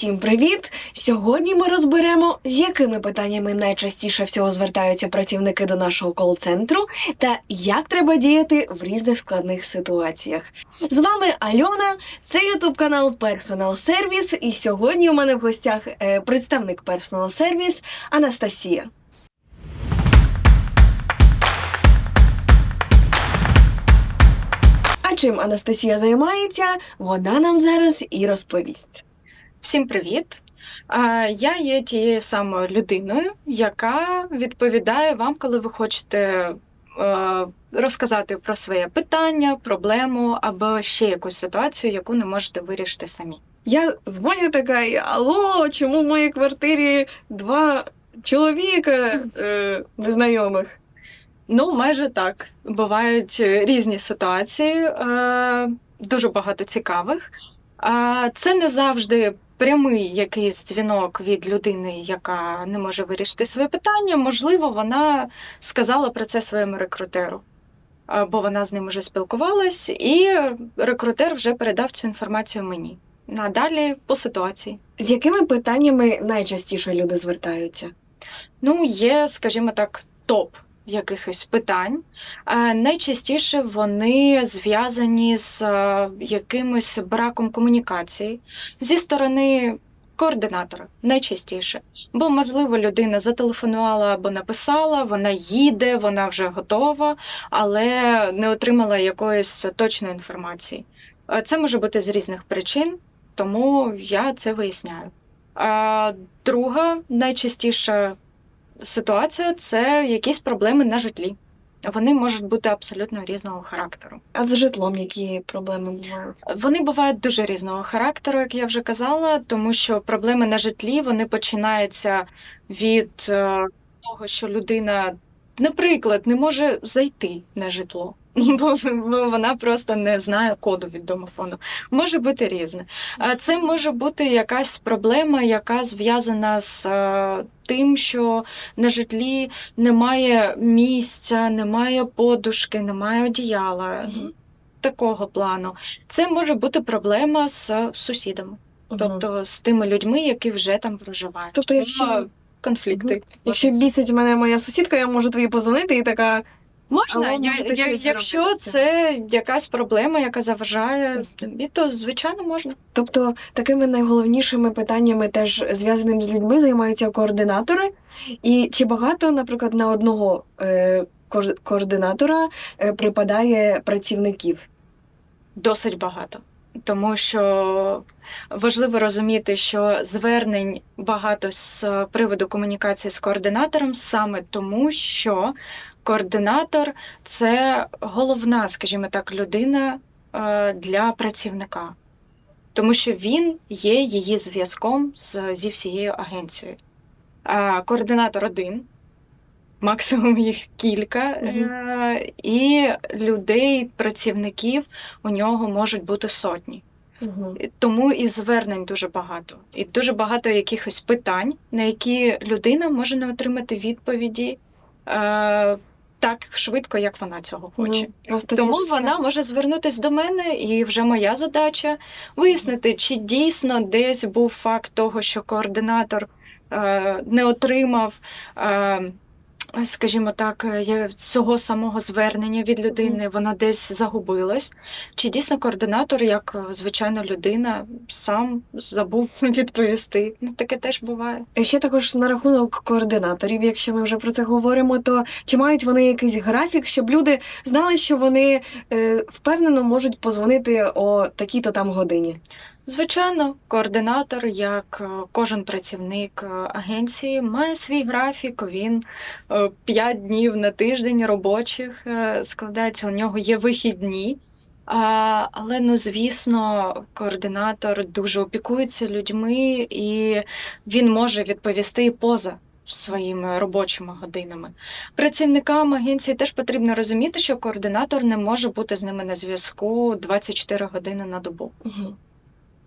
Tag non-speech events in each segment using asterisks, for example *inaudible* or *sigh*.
Усім привіт! Сьогодні ми розберемо, з якими питаннями найчастіше всього звертаються працівники до нашого кол-центру та як треба діяти в різних складних ситуаціях. З вами Альона, це ютуб канал Personal Service, і сьогодні у мене в гостях е, представник Personal Service Анастасія. А чим Анастасія займається, вона нам зараз і розповість. Всім привіт! Я є тією самою людиною, яка відповідає вам, коли ви хочете розказати про своє питання, проблему або ще якусь ситуацію, яку не можете вирішити самі. Я дзвоню така, алло, чому в моїй квартирі два чоловіка е, незнайомих? Ну, майже так. Бувають е, різні ситуації, е, дуже багато цікавих. А Це не завжди прямий якийсь дзвінок від людини, яка не може вирішити своє питання. Можливо, вона сказала про це своєму рекрутеру. Бо вона з ним вже спілкувалась, і рекрутер вже передав цю інформацію мені. А далі по ситуації. З якими питаннями найчастіше люди звертаються? Ну, є, скажімо так, топ якихось питань. Е, Найчастіше вони зв'язані з е, якимось браком комунікації зі сторони координатора. Найчастіше. Бо, можливо, людина зателефонувала або написала, вона їде, вона вже готова, але не отримала якоїсь точної інформації. Е, Це може бути з різних причин, тому я це виясняю. Друга найчастіша ситуація це якісь проблеми на житлі. Вони можуть бути абсолютно різного характеру. А з житлом які проблеми бувають? Вони бувають дуже різного характеру, як я вже казала, тому що проблеми на житлі вони починаються від е, того, що людина, наприклад, не може зайти на житло. *laughs* Бо бо вона просто не знає коду від домофону. Може бути різне. Це може бути якась проблема, яка зв'язана з е, тим, що на житлі немає місця, немає подушки, немає одіяла. Такого плану. Це може бути проблема з сусідами, тобто з тими людьми, які вже там проживають. Тобто, якщо- конфлікти. Якщо бісить мене моя сусідка, я можу тобі позвонити і така. Можна, Але я, я, якщо зробити це якась проблема, яка заважає тобі, то звичайно можна. Тобто такими найголовнішими питаннями, теж зв'язаними з людьми, займаються координатори. І чи багато, наприклад, на одного е, координатора е, припадає працівників? Досить багато. Тому що важливо розуміти, що звернень багато з приводу комунікації з координатором саме тому, що координатор це головна, скажімо так, людина е, для працівника, тому що він є її зв'язком зі всією агенцією. А координатор один, максимум їх кілька, е, і людей, працівників у нього можуть бути сотні. Угу. Тому і звернень дуже багато, і дуже багато якихось питань, на які людина може не отримати відповіді е, так швидко, як вона цього хоче. просто Тому через вона може звернутися до мене, і вже моя задача вияснити, чи дійсно десь був факт того, що координатор е, не отримав. Е, Скажімо так, е, цього самого звернення від людини, воно десь загубилось. Чи дійсно координатор, як е, звичайна людина, сам забув *laughs* відповісти? Ну, таке теж буває. Ще також на рахунок координаторів, якщо ми вже про це говоримо, то чи мають вони якийсь графік, щоб люди знали, що вони е, впевнено можуть позвонити о такій-то там годині? Звичайно, координатор, як е, кожен працівник е, агенції, має свій графік. Він 5 днів на тиждень робочих е, складається. У нього є вихідні. А, але ну звісно, координатор дуже опікується людьми, і він може відповісти і поза своїми робочими годинами. Працівникам агенції теж потрібно розуміти, що координатор не може бути з ними на зв'язку 24 години на добу. Угу.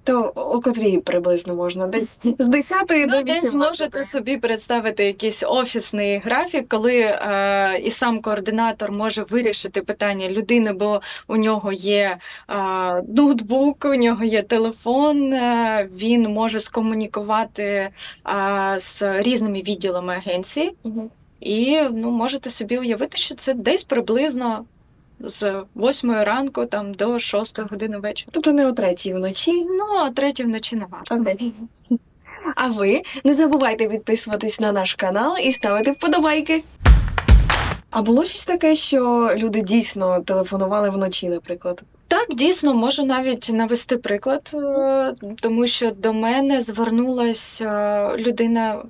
То о котрій приблизно можна? Десь з 10 до Ну, 18. десь можете собі представити якийсь офісний графік, коли е, і сам координатор може вирішити питання людини, бо у нього є е, ноутбук, у нього є телефон, е, він може скомунікувати е, з різними відділами агенції. Мгм. І ну, можете собі уявити, що це десь приблизно з 8 ранку там, до 6 години вечора. Тобто не о третій вночі. Ну, а третій вночі не варто. А ви не забувайте підписуватись на наш канал і ставити вподобайки. А було щось таке, що люди дійсно телефонували вночі, наприклад. Так, дійсно, можу навіть навести приклад, е, тому що до мене звернулася людина,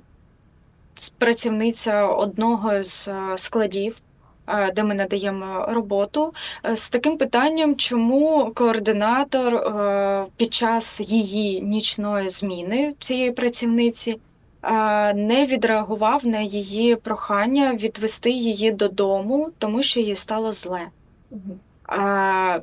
працівниця одного з е, складів, е, де ми надаємо роботу, е, з таким питанням, чому координатор е, під час її нічної зміни цієї працівниці е, не відреагував на її прохання відвести її додому, тому що їй стало зле. А,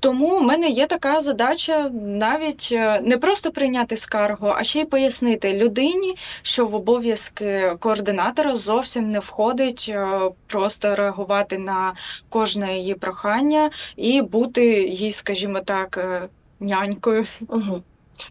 тому в мене є така задача навіть е, не просто прийняти скаргу, а ще й пояснити людині, що в обов'язки координатора зовсім не входить е, просто реагувати на кожне її прохання і бути їй, скажімо так, е, нянькою. Угу.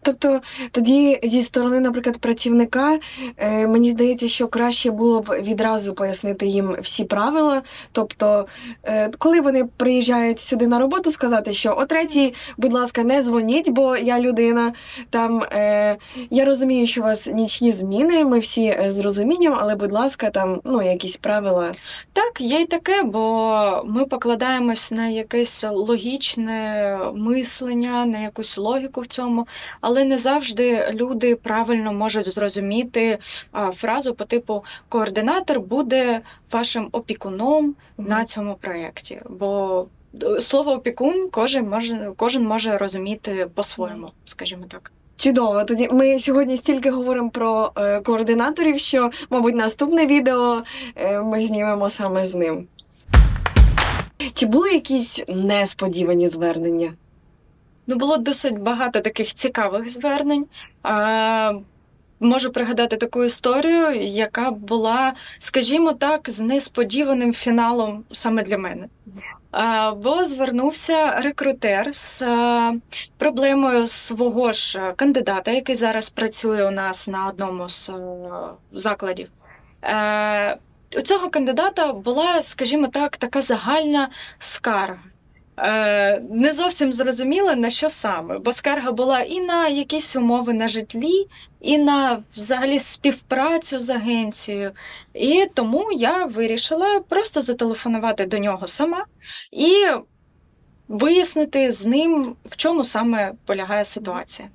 Тобто тоді зі сторони, наприклад, працівника, е, мені здається, що краще було б відразу пояснити їм всі правила. Тобто, е, коли вони приїжджають сюди на роботу, сказати, що о третій, будь ласка, не дзвоніть, бо я людина. Там е, я розумію, що у вас нічні зміни, ми всі з розумінням, але, будь ласка, там ну якісь правила. Так, є й таке, бо ми покладаємось на якесь логічне мислення, на якусь логіку в цьому, але не завжди люди правильно можуть зрозуміти фразу по типу координатор буде вашим опікуном на цьому проєкті. Бо е, слово опікун кожен може, кожен може розуміти по-своєму, скажімо так. Чудово. Тоді ми сьогодні стільки говоримо про е, координаторів, що, мабуть, наступне відео е, ми знімемо саме з ним. Чи були якісь несподівані звернення? Ну, було досить багато таких цікавих звернень. А, можу пригадати таку історію, яка була, скажімо так, з несподіваним фіналом саме для мене. А, бо звернувся рекрутер з а, проблемою свого ж кандидата, який зараз працює у нас на одному з е, закладів. Е, у цього кандидата була, скажімо так, така загальна скарга. Е, не зовсім зрозуміла на що саме, бо скарга була і на якісь умови на житлі, і на взагалі співпрацю з агенцією. І тому я вирішила просто зателефонувати до нього сама і вияснити з ним, в чому саме полягає ситуація.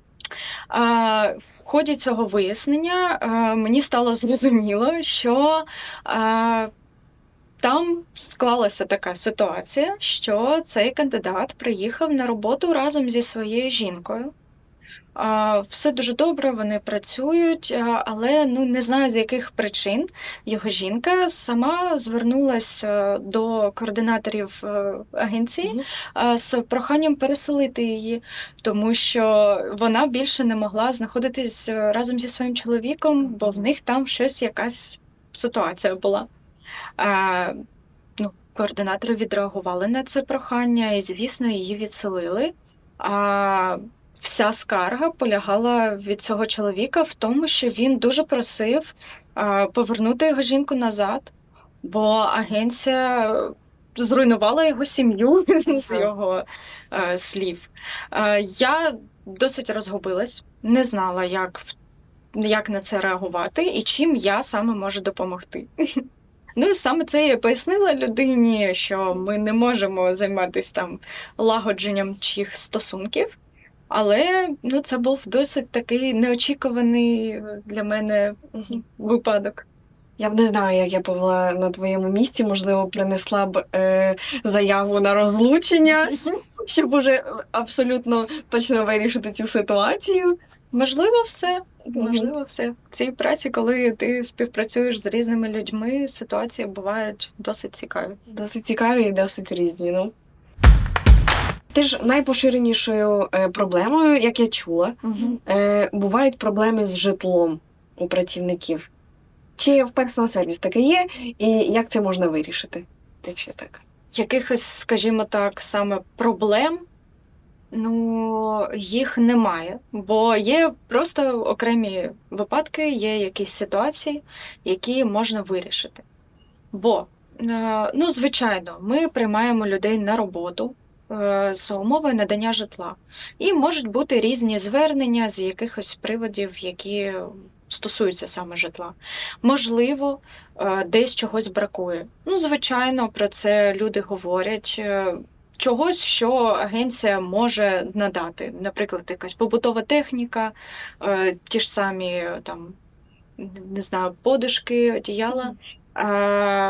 В ході цього вияснення а, мені стало зрозуміло, що а, там склалася така ситуація, що цей кандидат приїхав на роботу разом зі своєю жінкою. Все дуже добре, вони працюють, але ну не знаю з яких причин його жінка сама звернулася до координаторів е, агенції з проханням переселити її, тому що вона більше не могла знаходитись е, разом зі своїм чоловіком, бо в них там щось якась ситуація була. А, ну, координатори відреагували на це прохання і, звісно, її відселили. А вся скарга полягала від цього чоловіка в тому, що він дуже просив повернути його жінку назад, бо агенція зруйнувала його сім'ю *laughs* з його е, слів. Е, я досить розгубилась, не знала, як, як на це реагувати і чим я саме можу допомогти. *laughs* Ну саме це я пояснила людині, що ми не можемо займатися там лагодженням чиїх стосунків. Але ну, це був досить такий неочікуваний для мене випадок. Я б не знаю, як я повела на твоєму місці. Можливо, принесла б е, заяву на розлучення, *laughs* щоб уже абсолютно точно вирішити цю ситуацію. Можливо, все. Можливо, все. В цій праці, коли ти співпрацюєш з різними людьми, ситуації бувають досить цікаві. Досить цікаві і досить різні. Ну. Теж найпоширенішою е, проблемою, як я чула, е, бувають проблеми з житлом у працівників. Чи в персонал сервіс таке є, і як це можна вирішити, якщо так? Якихось, скажімо так, саме проблем, ну, їх немає, бо є просто окремі випадки, є якісь ситуації, які можна вирішити. Бо, е, ну, звичайно, ми приймаємо людей на роботу е, з умовою надання житла. І можуть бути різні звернення з якихось приводів, які стосуються саме житла. Можливо, е, десь чогось бракує. Ну, звичайно, про це люди говорять. Чогось, що агенція може надати, наприклад, якась побутова техніка, е, ті ж самі там, не знаю, подушки, одіяла.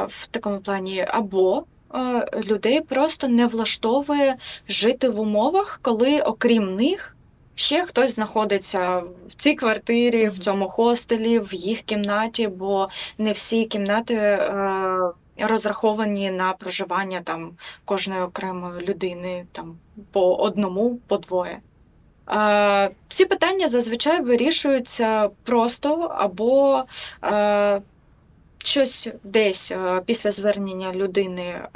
В такому плані, або е, людей просто не влаштовує жити в умовах, коли окрім них ще хтось знаходиться в цій квартирі, в цьому хостелі, в їх кімнаті, бо не всі кімнати е, розраховані на проживання там кожної окремої людини там по одному, по двоє. Е, ці питання зазвичай вирішуються просто або е, щось десь е, після звернення людини е,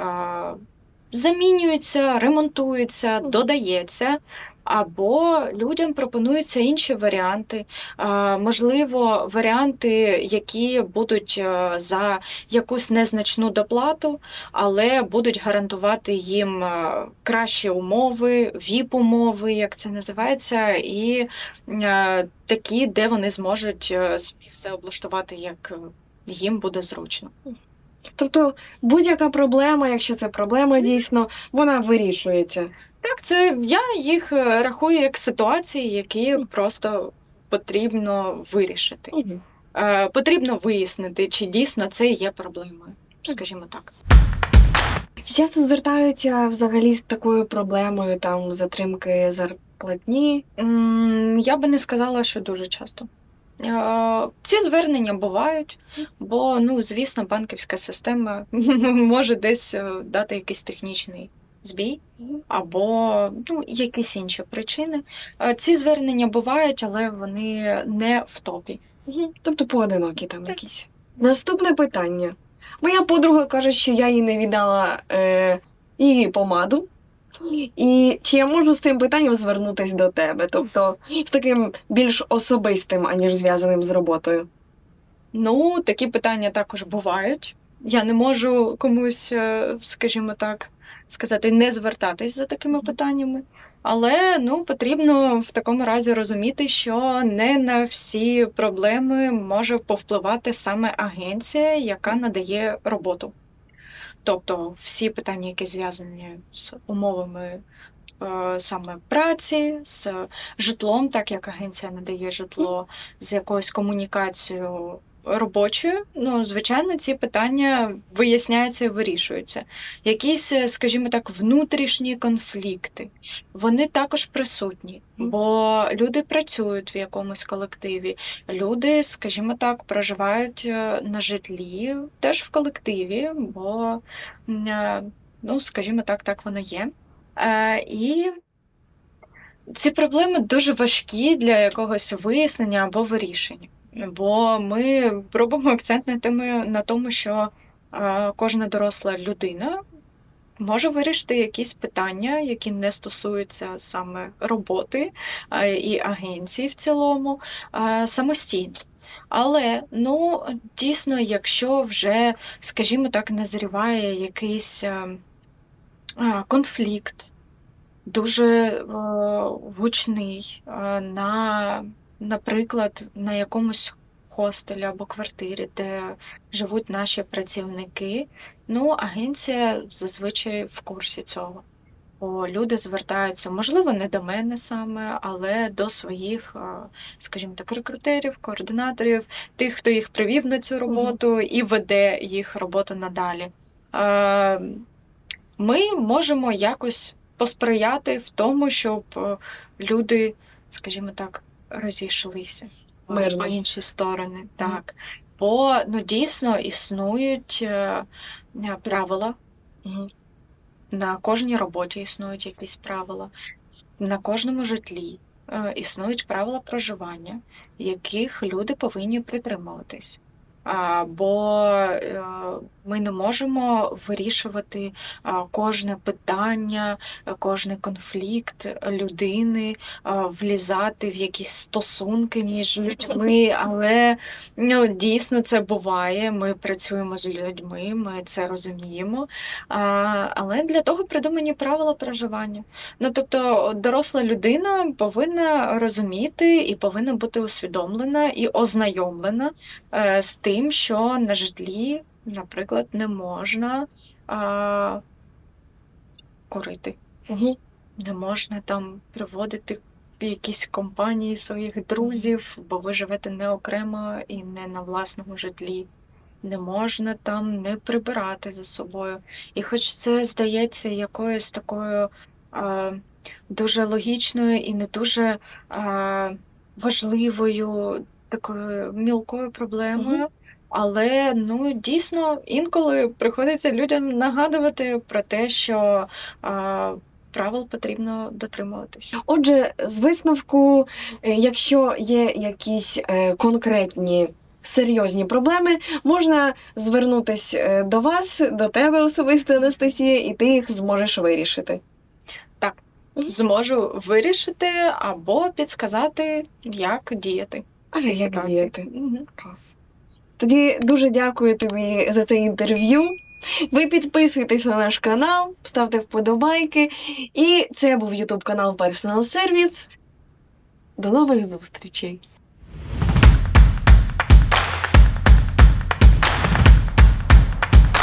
замінюється, ремонтується, додається. Або людям пропонуються інші варіанти, можливо, варіанти, які будуть е, за якусь незначну доплату, але будуть гарантувати їм е, кращі умови, віп-умови, як це називається, і е, такі, де вони зможуть собі все облаштувати, як їм буде зручно. Тобто будь-яка проблема, якщо це проблема дійсно, вона вирішується. Так, це я їх е, рахую як ситуації, які просто потрібно вирішити. Е, Потрібно вияснити, чи дійсно це є проблемою, скажімо так. Чи часто звертаються взагалі з такою проблемою там затримки зарплатні? М, Я би не сказала, що дуже часто. Е, Ці звернення бувають, бо, ну, звісно, банківська система *laughs* може десь е, дати якийсь технічний збій або ну, якісь інші причини. Е, Ці звернення бувають, але вони не в топі. Тобто поодинокі там Так. якісь. Наступне питання. Моя подруга каже, що я їй не віддала е, її помаду. І чи я можу з цим питанням звернутися до тебе? Тобто з таким більш особистим, аніж зв'язаним з роботою. Ну, такі питання також бувають. Я не можу комусь, е, скажімо так, сказати, не звертатись за такими питаннями. Але ну, потрібно в такому разі розуміти, що не на всі проблеми може повпливати саме агенція, яка надає роботу. Тобто всі питання, які зв'язані з умовами е, саме праці, з житлом, так як агенція надає житло, з якоюсь комунікацією робочою, ну, звичайно, ці питання виясняються і вирішуються. Якісь, е, скажімо так, внутрішні конфлікти, вони також присутні, бо люди працюють в якомусь колективі, люди, скажімо так, проживають е, на житлі теж в колективі, бо, е, ну, скажімо так, так воно є. І ці проблеми дуже важкі для якогось вияснення або вирішення. Бо ми робимо акцент на тому, на тому що кожна доросла людина може вирішити якісь питання, які не стосуються саме роботи і агенції в цілому, самостійно. Але ну дійсно, якщо вже, скажімо так, назріває якийсь конфлікт, дуже гучний на, наприклад, на якомусь хостелі або квартирі, де живуть наші працівники. Ну, агенція зазвичай в курсі цього. Бо люди звертаються, можливо, не до мене саме, але до своїх, е, скажімо так, рекрутерів, координаторів, тих, хто їх привів на цю роботу і веде їх роботу надалі. Е, Ми можемо якось посприяти в тому, щоб е, люди, скажімо так, розійшлися Мирно. в інші сторони. Так. Бо ну, дійсно існують е, е, правила. На кожній роботі існують якісь правила, на кожному житлі е, існують правила проживання, яких люди повинні притримуватись. Бо е, ми не можемо вирішувати кожне питання, кожний конфлікт людини, влізати в якісь стосунки між людьми, але ну, дійсно це буває. Ми працюємо з людьми, ми це розуміємо. Але для того придумані правила проживання. Ну тобто, доросла людина повинна розуміти і повинна бути усвідомлена і ознайомлена е, з тим, що на житлі, наприклад, не можна а, курити, Угу. не можна там приводити якісь компанії своїх друзів, бо ви живете не окремо і не на власному житлі. Не можна там не прибирати за собою. І хоч це здається якоюсь такою а, дуже логічною і не дуже а, важливою такою мілкою проблемою. Мгм. Але ну дійсно інколи приходиться людям нагадувати про те, що а, правил потрібно дотримуватись. Отже, з висновку, е, якщо є якісь е, конкретні серйозні проблеми, можна звернутися е, до вас, до тебе особисто, Анастасія, і ти їх зможеш вирішити. Так, Зможу вирішити або підсказати, як діяти. А як діяти? Мгм. Клас. Тоді дуже дякую тобі за це інтерв'ю. Ви підписуйтесь на наш канал, ставте вподобайки. І це був Ютуб канал Personal Service. До нових зустрічей!